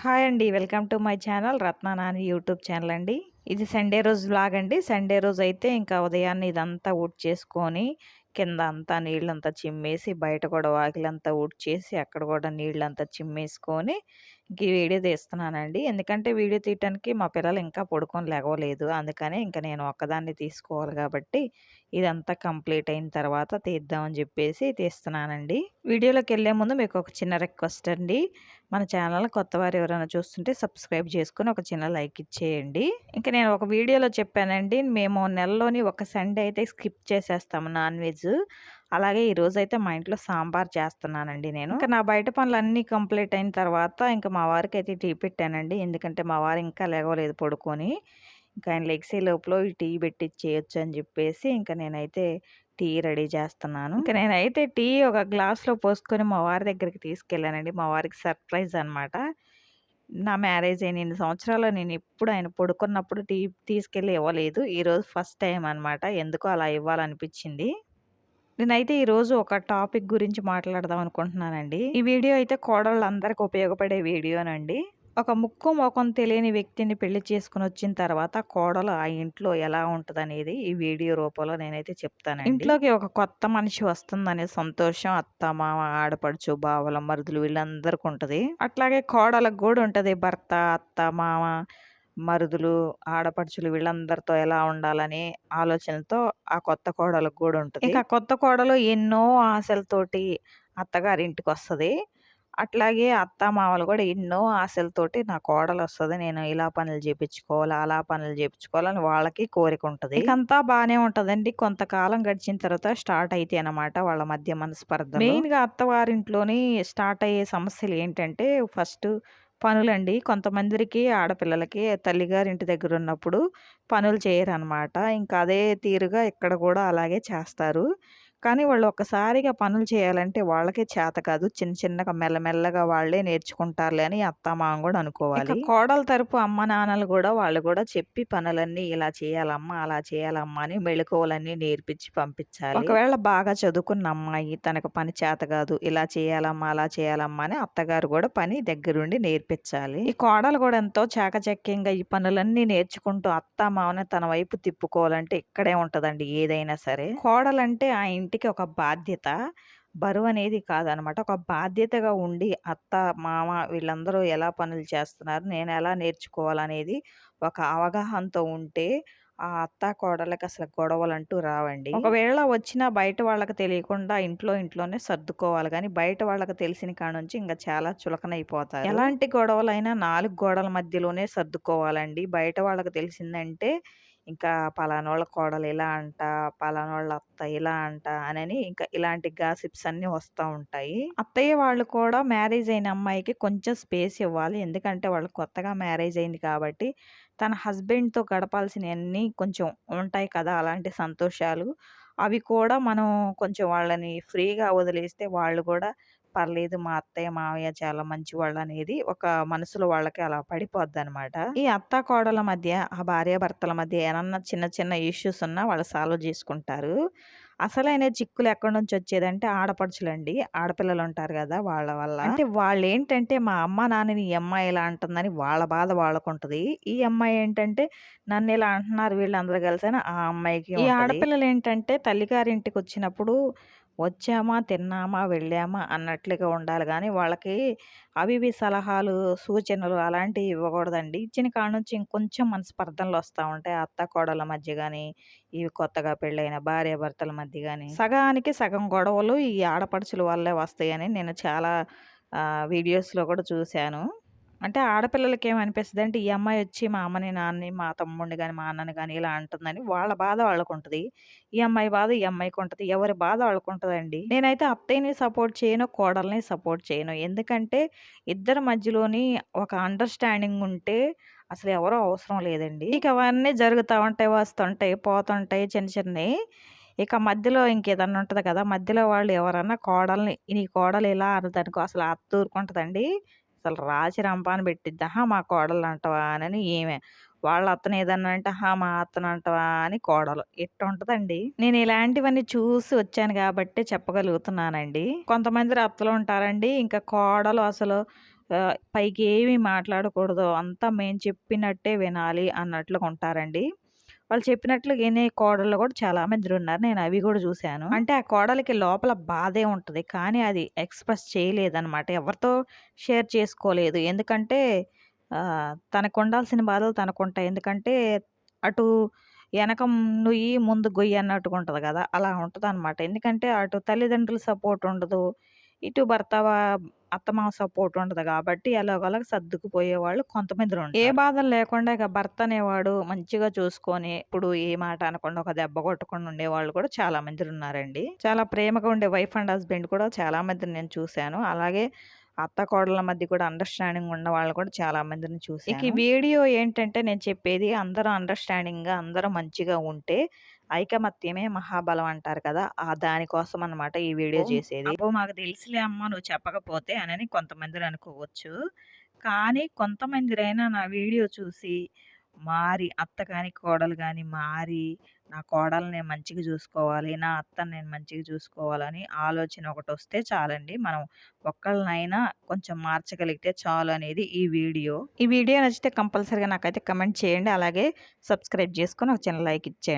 Hi అండి. Welcome to my channel Ratna Nani YouTube channel అండి. ఇది సండే రోజు బ్లాగ్ అండి. సండే రోజు అయితే ఇంకా ఉదయాన్నే ఇదంతా ఊడ్ చేసుకొని కింద అంతా నీళ్ళంతా చిమ్మేసి బయట కూడా వాకిలంతా ఊడ్చేసి అక్కడ కూడా నీళ్ళంతా చిమ్మేసుకొని ఇంక ఈ వీడియో తీస్తున్నానండి. ఎందుకంటే వీడియో తీయటానికి మా పిల్లలు ఇంకా పడుకొని లేవలేదు. అందుకని ఇంకా నేను ఒక్కదాన్ని తీసుకోవాలి కాబట్టి ఇదంతా కంప్లీట్ అయిన తర్వాత తీద్దామని చెప్పేసి తీస్తున్నానండి. వీడియోలోకి వెళ్ళే ముందు మీకు ఒక చిన్న రిక్వెస్ట్ అండి. మన ఛానల్ కొత్త వారు ఎవరైనా చూస్తుంటే సబ్స్క్రైబ్ చేసుకుని ఒక చిన్న లైక్ ఇచ్చేయండి. ఇంకా నేను ఒక వీడియోలో చెప్పానండి మేము నెలలోని ఒక సండే అయితే స్కిప్ చేసేస్తాము నాన్ వెజ్. అలాగే ఈరోజు అయితే మా ఇంట్లో సాంబార్ చేస్తున్నానండి నేను. ఇంకా నా బయట పనులు అన్నీ కంప్లీట్ అయిన తర్వాత ఇంకా మా వారికి అయితే టీ పెట్టానండి. ఎందుకంటే మా వారు ఇంకా లేవలేదు పడుకొని. ఇంకా ఆయన లెగ్సే లోపల ఈ టీ పెట్టి చేయొచ్చు అని చెప్పేసి ఇంకా నేనైతే టీ రెడీ చేస్తున్నాను. ఇంకా నేనైతే టీ ఒక గ్లాస్లో పోసుకొని మా వారి దగ్గరికి తీసుకెళ్ళానండి. మా వారికి సర్ప్రైజ్ అనమాట నా మ్యారేజ్ అయిన ఎన్ని సంవత్సరాలు నేను ఎప్పుడు ఆయన పడుకున్నప్పుడు టీ తీసుకెళ్ళి ఇవ్వలేదు. ఈరోజు ఫస్ట్ టైం అనమాట ఎందుకో అలా ఇవ్వాలనిపించింది నేనైతే ఈరోజు ఒక టాపిక్ గురించి మాట్లాడదాం అనుకుంటున్నానండి. ఈ వీడియో అయితే కోడళ్ళందరికీ ఉపయోగపడే వీడియోనండి. ఒక ముక్కు ముఖం తెలియని వ్యక్తిని పెళ్ళి చేసుకుని వచ్చిన తర్వాత కోడలు ఆ ఇంట్లో ఎలా ఉంటది అనేది ఈ వీడియో రూపంలో నేనైతే చెప్తాను ఇంట్లోకి ఒక కొత్త మనిషి వస్తుందనే సంతోషం అత్త మామ ఆడపడుచు బావల మరుదులు వీళ్ళందరికీ ఉంటది. అట్లాగే కోడలకు కూడా ఉంటది భర్త అత్త మామ మరుదులు ఆడపడుచులు వీళ్ళందరితో ఎలా ఉండాలని ఆలోచనతో ఆ కొత్త కోడలకు కూడా ఉంటుంది. ఇక కొత్త కోడలు ఎన్నో ఆశలతోటి అత్తగారింటికి వస్తుంది. అట్లాగే అత్త మామలు కూడా ఎన్నో ఆశలతోటి నా కోడలు వస్తుంది. నేను ఇలా పనులు చేపించుకోవాలి అలా పనులు చేపించుకోవాలని వాళ్ళకి కోరిక ఉంటుంది. ఇకంతా బాగానే ఉంటుందండి. కొంతకాలం గడిచిన తర్వాత స్టార్ట్ అయితే అనమాట వాళ్ళ మధ్య మనస్పర్ధ మెయిన్గా అత్తవారింట్లోని స్టార్ట్ అయ్యే సమస్యలు ఏంటంటే ఫస్ట్ పనులండి. కొంతమందికి ఆడపిల్లలకి తల్లిగారింటి దగ్గర ఉన్నప్పుడు పనులు చేయరనమాట ఇంకా అదే తీరుగా ఇక్కడ కూడా అలాగే చేస్తారు. కానీ వాళ్ళు ఒక్కసారిగా పనులు చేయాలంటే వాళ్ళకే చేత కాదు. చిన్న చిన్నగా మెల్లమెల్లగా వాళ్ళే నేర్చుకుంటారులే అని అత్త మామ కూడా అనుకోవాలి. కోడల తరపు అమ్మ నాన్నలు కూడా వాళ్ళు కూడా చెప్పి పనులన్నీ ఇలా చేయాలమ్మా అలా చేయాలమ్మా అని మెళుకువలన్నీ నేర్పించి పంపించాలి. ఒకవేళ బాగా చదువుకున్న అమ్మాయి తనకు పని చేత కాదు ఇలా చేయాలమ్మా అలా చేయాలమ్మా అని అత్తగారు కూడా పని దగ్గరుండి నేర్పించాలి. ఈ కోడలు కూడా ఎంతో చాకచక్యంగా ఈ పనులన్నీ నేర్చుకుంటూ అత్త మామని తన వైపు తిప్పుకోవాలంటే ఇక్కడే ఉంటదండి ఏదైనా సరే. కోడలంటే ఆ ఇంటికి ఒక బాధ్యత బరువు అనేది కాదనమాట. ఒక బాధ్యతగా ఉండి అత్త మామ వీళ్ళందరూ ఎలా పనులు చేస్తున్నారు నేను ఎలా నేర్చుకోవాలనేది ఒక అవగాహనతో ఉంటే ఆ అత్త కోడలకి అసలు గొడవలు అంటూ రావండి. ఒకవేళ వచ్చినా బయట వాళ్ళకి తెలియకుండా ఇంట్లో ఇంట్లోనే సర్దుకోవాలి. కానీ బయట వాళ్ళకి తెలిసిన కాడ నుంచి ఇంకా చాలా చులకనైపోతారు. ఎలాంటి గొడవలైనా నాలుగు గోడల మధ్యలోనే సర్దుకోవాలండి. బయట వాళ్ళకి తెలిసిందంటే ఇంకా పలానోళ్ళ కోడలు ఇలా అంట పలానోళ్ళ అత్త ఇలా అంట అని ఇంకా ఇలాంటి గాసిప్స్ అన్నీ వస్తూ ఉంటాయి. అత్తయ్య వాళ్ళు కూడా మ్యారేజ్ అయిన అమ్మాయికి కొంచెం స్పేస్ ఇవ్వాలి. ఎందుకంటే వాళ్ళు కొత్తగా మ్యారేజ్ అయింది కాబట్టి తన హస్బెండ్తో గడపాల్సినవన్నీ కొంచెం ఉంటాయి కదా అలాంటి సంతోషాలు. అవి కూడా మనం కొంచెం వాళ్ళని ఫ్రీగా వదిలేస్తే వాళ్ళు కూడా పర్లేదు మా అత్తయ్య మావయ్య చాలా మంచివాళ్ళు అనేది ఒక మనసులో వాళ్ళకి అలా పడిపోద్ది అనమాట ఈ అత్త కోడల మధ్య ఆ భార్యాభర్తల మధ్య ఏమన్నా చిన్న చిన్న ఇష్యూస్ ఉన్నా వాళ్ళు సాల్వ్ చేసుకుంటారు. అసలైన చిక్కులు ఎక్కడి నుంచి వచ్చేదంటే ఆడపడుచులండి. ఆడపిల్లలు ఉంటారు కదా వాళ్ళ వల్ల. అంటే వాళ్ళు ఏంటంటే మా అమ్మ నాన్నని ఈ అమ్మాయి ఇలా అంటుందని వాళ్ళ బాధ వాళ్ళకుంటది. ఈ అమ్మాయి ఏంటంటే నన్ను ఇలా అంటున్నారు వీళ్ళందరూ కలిసి ఆ అమ్మాయికి ఈ ఆడపిల్లలు ఏంటంటే తల్లిగారింటికి వచ్చినప్పుడు వచ్చామా తిన్నామా వెళ్ళామా అన్నట్లుగా ఉండాలి. కానీ వాళ్ళకి అవి ఇవి సలహాలు సూచనలు అలాంటివి ఇవ్వకూడదండి. ఇచ్చిన కాడ నుంచి ఇంకొంచెం మనస్పర్ధనలు వస్తూ ఉంటాయి. అత్త కోడల మధ్య కానీ ఇవి కొత్తగా పెళ్ళైన భార్యాభర్తల మధ్య కానీ సగానికి సగం గొడవలు ఈ ఆడపడుచుల వల్లే వస్తాయని నేను చాలా వీడియోస్లో కూడా చూశాను. అంటే ఆడపిల్లలకి ఏమనిపిస్తుంది అంటే ఈ అమ్మాయి వచ్చి మా అమ్మని నాన్నని మా తమ్ముడిని కానీ మా అన్నని కానీ ఇలా అంటుందని వాళ్ళ బాధ వాళ్ళకు ఉంటుంది ఈ అమ్మాయి బాధ ఈ అమ్మాయికి ఉంటుంది. ఎవరి బాధ వాళ్ళకు ఉంటుందండి నేనైతే అత్తయ్యని సపోర్ట్ చేయను కోడల్ని సపోర్ట్ చేయను. ఎందుకంటే ఇద్దరి మధ్యలోని ఒక అండర్స్టాండింగ్ ఉంటే అసలు ఎవరో అవసరం లేదండి. ఇక అవన్నీ జరుగుతూ ఉంటాయి వస్తుంటాయి పోతుంటాయి చిన్న చిన్నవి. ఇక మధ్యలో ఇంకేదన్నా ఉంటుంది కదా మధ్యలో వాళ్ళు ఎవరన్నా కోడల్ని నీ కోడలు ఇలా అనదనుకో అసలు అత్త ఊరుకుంటుందండి అసలు రాసి రంపాను పెట్టిద్ది? ఆహా మా కోడలు అంటవా అని ఏమే వాళ్ళ అత్తను ఏదన్నా అంటే హా మా అత్తను అంటవా అని కోడలు. ఎట్ట ఉంటుందండి నేను ఇలాంటివన్నీ చూసి వచ్చాను కాబట్టి చెప్పగలుగుతున్నానండి. కొంతమంది అత్తలు ఉంటారండి ఇంకా కోడలు అసలు పైకి ఏమి మాట్లాడకూడదు. అంతా మేము చెప్పినట్టే వినాలి అన్నట్లుగా ఉంటారండి. వాళ్ళు చెప్పినట్లు వినే కోడళ్ళు కూడా చాలా మంది ఉన్నారు నేను అవి కూడా చూశాను. అంటే ఆ కోడలికి లోపల బాధే ఉంటుంది కానీ అది ఎక్స్‌ప్రెస్ చేయలేదనమాట. ఎవరితో షేర్ చేసుకోలేదు. ఎందుకంటే తనకు ఉండాల్సిన బాధలు తనకుంటాయి. ఎందుకంటే అటు వెనకం నుయ్యి ముందు గొయ్యి అన్నట్టుగా ఉంటుంది కదా అలా ఉంటదనమాట. ఎందుకంటే అటు తల్లిదండ్రుల సపోర్ట్ ఉండదు. ఇటు భర్త అత్తమామ సపోర్ట్ ఉండదు గాబట్టి ఎలాగోలాగ సర్దుకుపోయేవాళ్ళు కొంతమందిరుంటారు. ఏ బాధలు లేకుండా ఇక భర్త అనేవాడు మంచిగా చూసుకొని, ఎప్పుడు ఏ మాట అనకుండా, ఒక దెబ్బ కొట్టకుండా ఉండేవాళ్ళు కూడా చాలా మందిరున్నారండి. చాలా ప్రేమగా ఉండే వైఫ్ అండ్ హస్బెండ్ కూడా చాలా మందిని నేను చూశాను. అలాగే అత్త, కోడళ్ళ మధ్య కూడా అండర్‌స్టాండింగ్ ఉన్న వాళ్ళు కూడా చాలా మందిని. ఇక ఈ వీడియో ఏంటంటే నేను చెప్పేది అందరూ అండర్‌స్టాండింగ్‌గా అందరూ మంచిగా ఉంటే ఐకమత్యమే మహాబలం అంటారు కదా! ఆ దానికోసం అన్నమాట ఈ వీడియో చేసేది. అబ్బో! మాకు తెలుసులే అమ్మ నువ్వు చెప్పకపోతే అనని కొంతమందిరి అనుకోవచ్చు. కానీ కొంతమందిరైనా నా వీడియో చూసి మారి అత్త గాని, కోడలు గాని మారి నా కోడల్ని నేను మంచిగా చూసుకోవాలి. నా అత్తని నేను మంచిగా చూసుకోవాలని ఆలోచన ఒకటొస్తే చాలండి. మనం ఒక్కళ్ళనైనా కొంచెం మార్చగలిగితే చాలు అనేది ఈ వీడియో. ఈ వీడియో నచ్చితే కంపల్సరీగా నాకైతే కమెంట్ చేయండి. అలాగే సబ్స్క్రైబ్ చేసుకొని ఒక చిన్న లైక్ ఇచ్చేయండి.